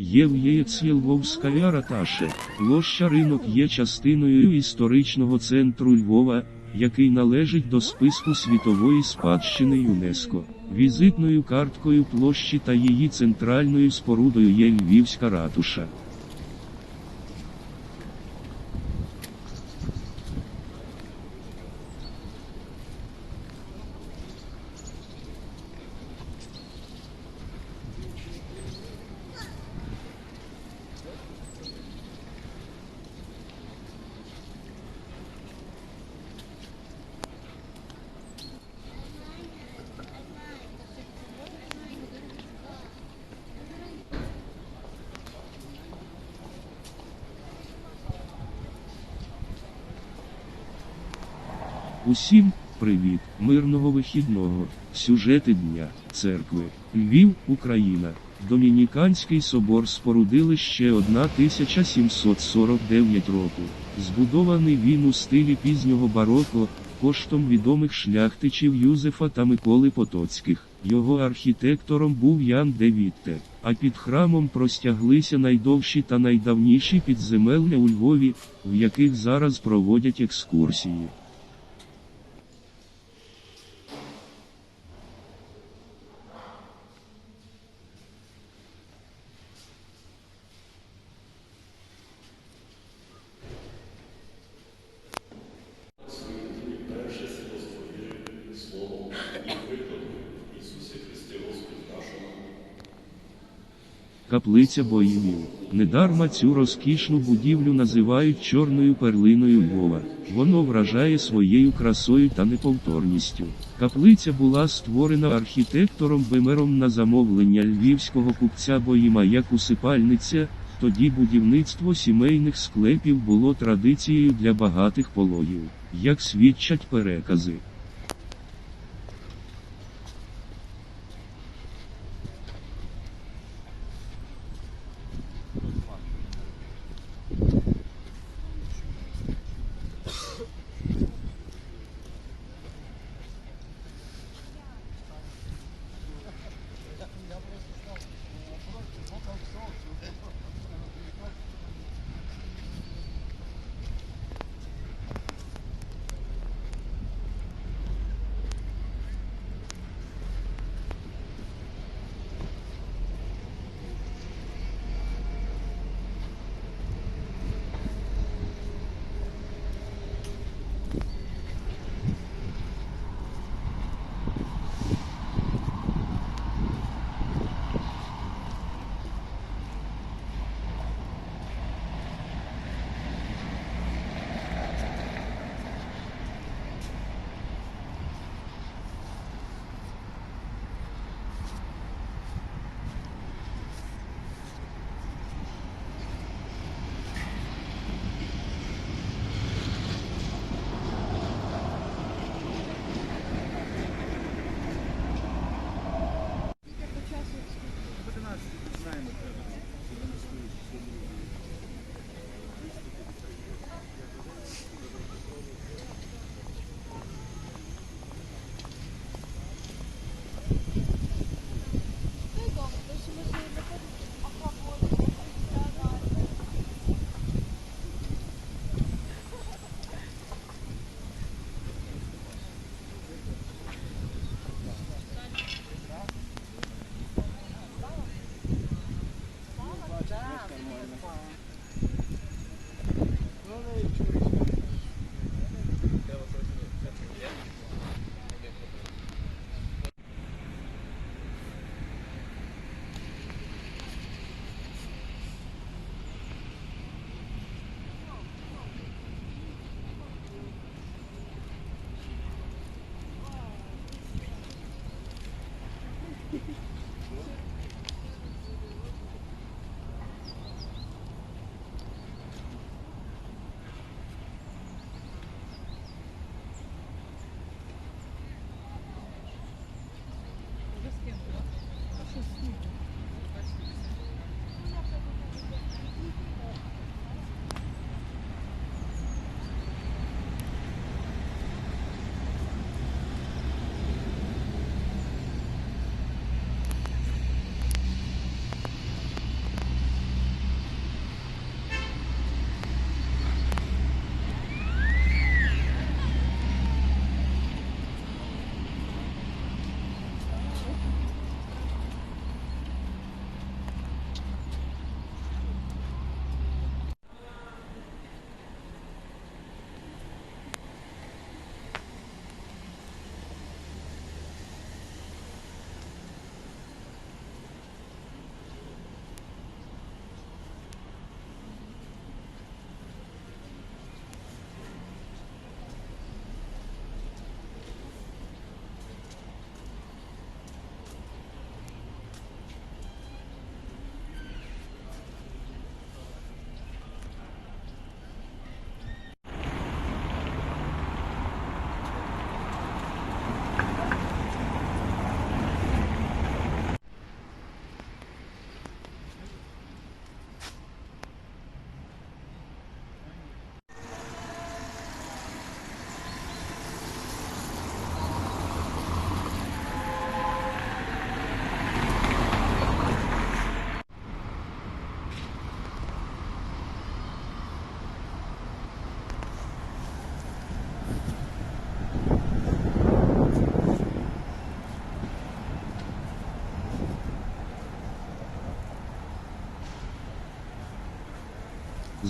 Євгеєцьєльвовська раташе, площа ринок є частиною історичного центру Львова, який належить до списку світової спадщини ЮНЕСКО. Візитною карткою площі та її центральною спорудою є Львівська ратуша. Усім привіт, мирного вихідного, сюжети дня, церкви, Львів, Україна. Домініканський собор спорудили ще 1749 року. Збудований він у стилі пізнього бароко, коштом відомих шляхтичів Юзефа та Миколи Потоцьких. Його архітектором був Ян де Вітте, а під храмом простяглися найдовші та найдавніші підземелля у Львові, в яких зараз проводять екскурсії. Каплиця боїмів. Недарма цю розкішну будівлю називають чорною перлиною Львова. Воно вражає своєю красою та неповторністю. Каплиця була створена архітектором Бемером на замовлення львівського купця Боїма як усипальниця. Тоді будівництво сімейних склепів було традицією для багатих пологів, як свідчать перекази.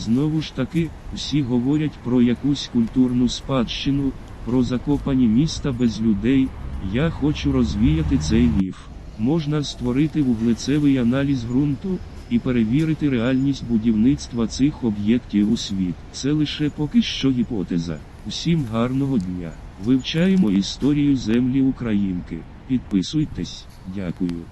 Знову ж таки, всі говорять про якусь культурну спадщину, про закопані міста без людей. Я хочу розвіяти цей міф. Можна створити вуглецевий аналіз ґрунту і перевірити реальність будівництва цих об'єктів у світ. Це лише поки що гіпотеза. Усім гарного дня. Вивчаємо історію землі Українки. Підписуйтесь. Дякую.